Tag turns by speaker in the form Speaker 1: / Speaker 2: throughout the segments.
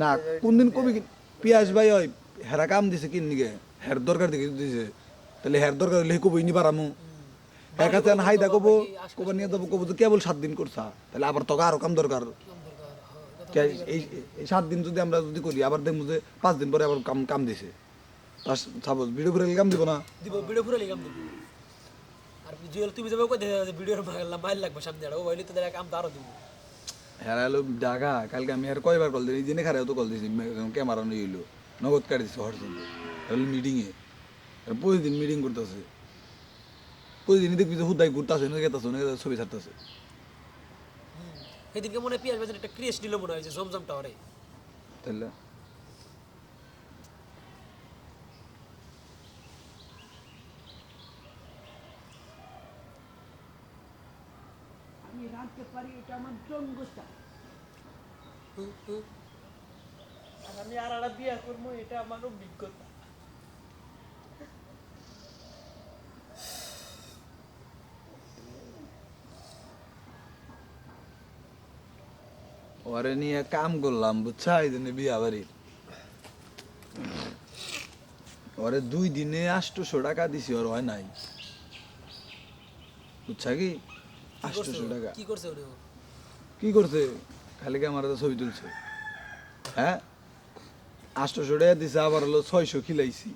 Speaker 1: না কোনদিন কবি পিয়াস ভাই ওই হেরা কাম দিছে কিন নিগে হের দরকার দিকে দিছে। তাহলে হের দরকার হলে কবই নি পারামু এর কাছে হাইদা কবো কবো নিয়ে যাব কবো তো কেবল সাত দিন করছা তাহলে আবার তোকে আরও কাম দরকার এই সাত দিন যদি আমরা যদি করি আবার দেখব যে পাঁচ দিন পরে আবার কাম কাম দিছে। তার সাপোজ ভিডিও করে কাম দিব না।
Speaker 2: দিব ভিডিও পুরো লিগাম দিব। আর জুয়েল তুমি যাবে কই? দেখা ভিডিওর মাইল লাগবে সামনে আর ও হইলে তো দেখা কাম তো আরও দিব।
Speaker 1: এলো ঢাকা কালকে আমি আর কয়বার কল দিই দিনে খারাপ তো কল দিয়েছি ক্যামেরা নিয়ে এলো নগদ কাটি দিচ্ছে হোয়াটসঅ্যাপে হলো মিটিংয়ে প্রতিদিন মিটিং করতেছে প্রতিদিনই দেখবি যে হুদাই ঘুরতেছে না গেতাছে না ছবি ছাড়তেছে
Speaker 2: সেদিনকে মনে পিয়াজ বাজার একটা ক্রেশ নিল মনে হয় যে জমজম টাওয়ারে
Speaker 1: তাহলে
Speaker 3: রাঁধতে পারি, এটা আমার জন্মটা
Speaker 2: আর আমি আর একটা বিয়া করব, এটা আমার অভিজ্ঞতা।
Speaker 1: ওরে নিয়ে কাম করলাম, বুঝছা? এই দিনে বিয়া বাড়ির ওরে দুই দিনে আটশোশো টাকা দিছি, ওর হয় নাই। বুঝছা কি? আটশোশো টাকা।
Speaker 2: কি করছে?
Speaker 1: কি করছে? খালি ছবি তুলছে। হ্যাঁ? আটশোশো টাকা দিছে আবার হলো ছয়শো খিলাইছি।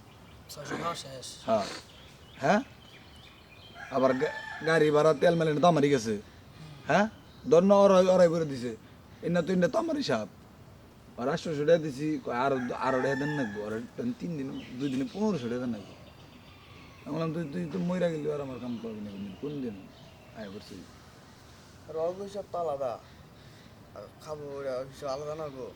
Speaker 1: হ্যাঁ। হ্যাঁ? আবার গাড়ি ভাড়া তেল মেলেন তো আমারই গেছে। হ্যাঁ? দন্ন অড়াই অড়াই করে দিছে। এনা তো এনা তো আমার হিসাব আর আটশোশো টাকা দিছি আর আরও টাকা দেন নাকবো আর তিন দিন দুই দিনে পনেরোশো টাকা দেন নাকবো আমি বললাম তুই তুই তো মইরা গেলি আর আমার কাম করবি না কোন দিন আয় করছি।
Speaker 4: আর অল্প হিসাব তো আলাদা। আর খাব ওরা হিসাব আলাদা না গো।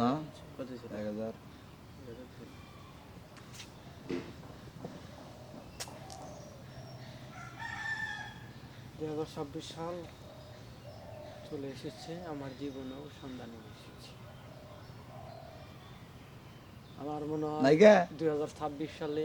Speaker 1: না। এক হাজার।
Speaker 5: দুই হাজার ছাব্বিশ সাল চলে এসেছে আমার জীবনেও সন্ধানে এসেছে। আমার মনে হয় দুই হাজার ছাব্বিশ সালে